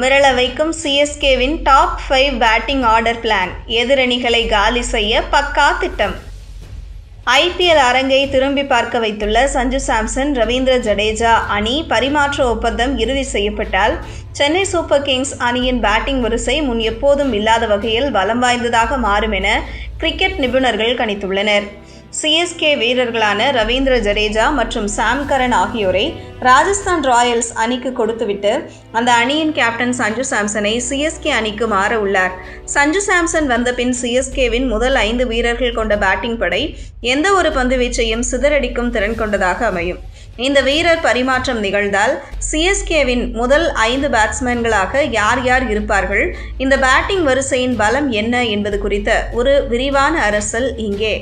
மிரள வைக்கும் சிஎஸ்கேவின் top five batting order plan எதிரணிகளை காலி செய்ய பக்கா திட்டம். ஐபிஎல் அரங்கை திரும்பி பார்க்க வைத்துள்ள சஞ்சு சாம்சன் ரவீந்திர ஜடேஜா அணி பரிமாற்ற ஒப்பந்தம் இறுதி செய்யப்பட்டால் சென்னை சூப்பர் கிங்ஸ் அணியின் பேட்டிங் வரிசை முன் எப்போதும் இல்லாத வகையில் பலம் வாய்ந்ததாக மாறும் என கிரிக்கெட் நிபுணர்கள் கணித்துள்ளனர். சிஎஸ்கே வீரர்களான ரவீந்திர ஜடேஜா மற்றும் சாம் கரன் ஆகியோரை ராஜஸ்தான் ராயல்ஸ் அணிக்கு கொடுத்துவிட்டு அந்த அணியின் கேப்டன் சஞ்சு சாம்சனை சிஎஸ்கே அணிக்கு மாற உள்ளார். சஞ்சு சாம்சன் வந்த பின் சிஎஸ்கேவின் முதல் ஐந்து வீரர்கள் கொண்ட பேட்டிங் படை எந்த ஒரு பந்து வீச்சையும் சிதறடிக்கும் திறன் கொண்டதாக அமையும். இந்த வீரர் பரிமாற்றம் நிகழ்ந்தால் சிஎஸ்கேவின் முதல் ஐந்து பேட்ஸ்மேன்களாக யார் யார் இருப்பார்கள்? இந்த பேட்டிங் வரிசையின் பலம் என்ன என்பது குறித்த ஒரு விரிவான அரசல் இங்கே.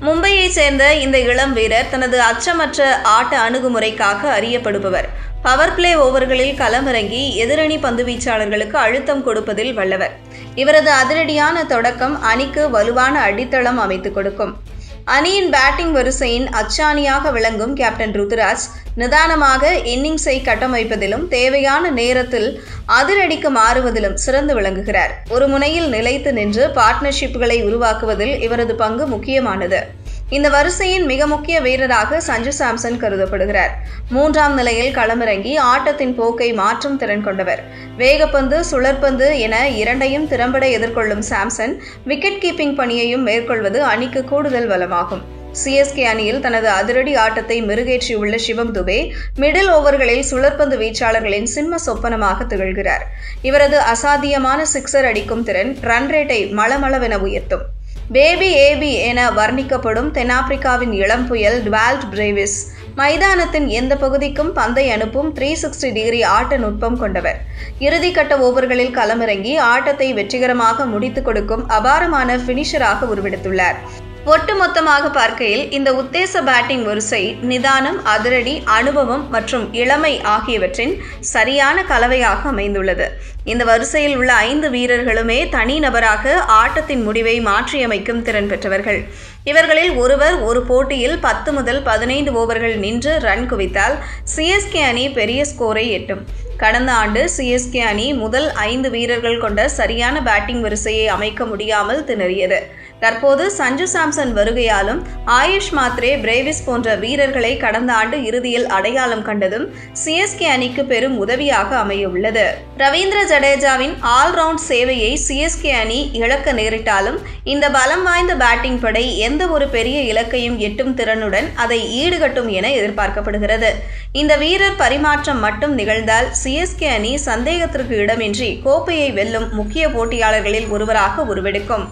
மும்பையை சேர்ந்த இந்த இளம் வீரர் தனது அச்சமற்ற ஆட்ட அணுகுமுறைக்காக அறியப்படுபவர். பவர் பிளே ஓவர்களில் களமிறங்கி எதிரணி பந்துவீச்சாளர்களுக்கு அழுத்தம் கொடுப்பதில் வல்லவர். இவரது அதிரடியான தொடக்கம் அணிக்கு வலுவான அடித்தளம் அமைத்துக் கொடுக்கும். அணியின் பேட்டிங் வரிசையின் அச்சாணியாக விளங்கும் கேப்டன் ருத்ராஜ் நிதானமாக இன்னிங்ஸை கட்டமைப்பதிலும் தேவையான நேரத்தில் அதிரடிக்கு மாறுவதிலும் சிறந்து விளங்குகிறார். ஒரு முனையில் நிலைத்து நின்று பார்ட்னர்ஷிப்களை உருவாக்குவதில் இவரது பங்கு முக்கியமானது. இந்த வரிசையின் மிக முக்கிய வீரராக சஞ்சு சாம்சன் கருதப்படுகிறார். மூன்றாம் நிலையில் களமிறங்கி ஆட்டத்தின் போக்கை மாற்றும் திறன் கொண்டவர். வேகப்பந்து சுழற்பந்து என இரண்டையும் திறம்பட எதிர்கொள்ளும் சாம்சன் விக்கெட் கீப்பிங் பணியையும் மேற்கொள்வது அணிக்கு கூடுதல் பலமாகும் சிஎஸ்கே அணியில் தனது அதிரடி ஆட்டத்தை மெருகேற்றியுள்ள சிவம் துபே மிடில் ஓவர்களில் சுழற்பந்து வீச்சாளர்களின் சிம்ம சொப்பனமாக திகழ்கிறார். இவரது அசாத்தியமான சிக்ஸர் அடிக்கும் திறன் ரன் ரேட்டை மளமளவென உயர்த்தும். பேபி ஏபி என வர்ணிக்கப்படும் தென்னாப்பிரிக்காவின் இளம் புயல் டுவால்ட் பிரேவிஸ். மைதானத்தின் எந்த பகுதிக்கும் பந்தை அனுப்பும் த்ரீ சிக்ஸ்டி டிகிரி ஆட்ட நுட்பம் கொண்டவர். இறுதிக்கட்ட ஓவர்களில் களமிறங்கி ஆட்டத்தை வெற்றிகரமாக முடித்துக் கொடுக்கும் அபாரமான பினிஷராக உருவெடுத்துள்ளார். ஒட்டுமொத்தமாக பார்க்கையில் இந்த உத்தேச பேட்டிங் வரிசை நிதானம் அதிரடி அனுபவம் மற்றும் இளமை ஆகியவற்றின் சரியான கலவையாக அமைந்துள்ளது. இந்த வரிசையில் உள்ள ஐந்து வீரர்களுமே தனிநபராக ஆட்டத்தின் முடிவை மாற்றியமைக்கும் திறன் பெற்றவர்கள். இவர்களில் ஒருவர் ஒரு போட்டியில் பத்து முதல் பதினைந்து ஓவர்கள் நின்று ரன் குவித்தால் சிஎஸ்கே அணி பெரிய ஸ்கோரை எட்டும். கடந்த ஆண்டு சிஎஸ்கே அணி முதல் ஐந்து வீரர்கள் கொண்ட சரியான பேட்டிங் வரிசையை அமைக்க முடியாமல் திணறியது. தற்போது சஞ்சு சாம்சன் வருகையாலும் ஆயுஷ் மாத்ரே பிரேவிஸ் போன்ற வீரர்களை கடந்த ஆண்டு இறுதியில் அடையாளம் கண்டதும் சிஎஸ்கே அணிக்கு பெரும் உதவியாக அமையவுள்ளது. ரவீந்திர ஜடேஜாவின் ஆல்ரவுண்ட் சேவையை சிஎஸ்கே அணி இழக்க நேரிட்டாலும் இந்த பலம் வாய்ந்த பேட்டிங் படை எந்த ஒரு பெரிய இலக்கையும் எட்டும் திறனுடன் அதை ஈடுகட்டும் என எதிர்பார்க்கப்படுகிறது. இந்த வீரர் பரிமாற்றம் மட்டும் நிகழ்ந்தால் சிஎஸ்கே அணி சந்தேகத்திற்கு இடமின்றி கோப்பையை வெல்லும் முக்கிய போட்டியாளர்களில் ஒருவராக உருவெடுக்கும்.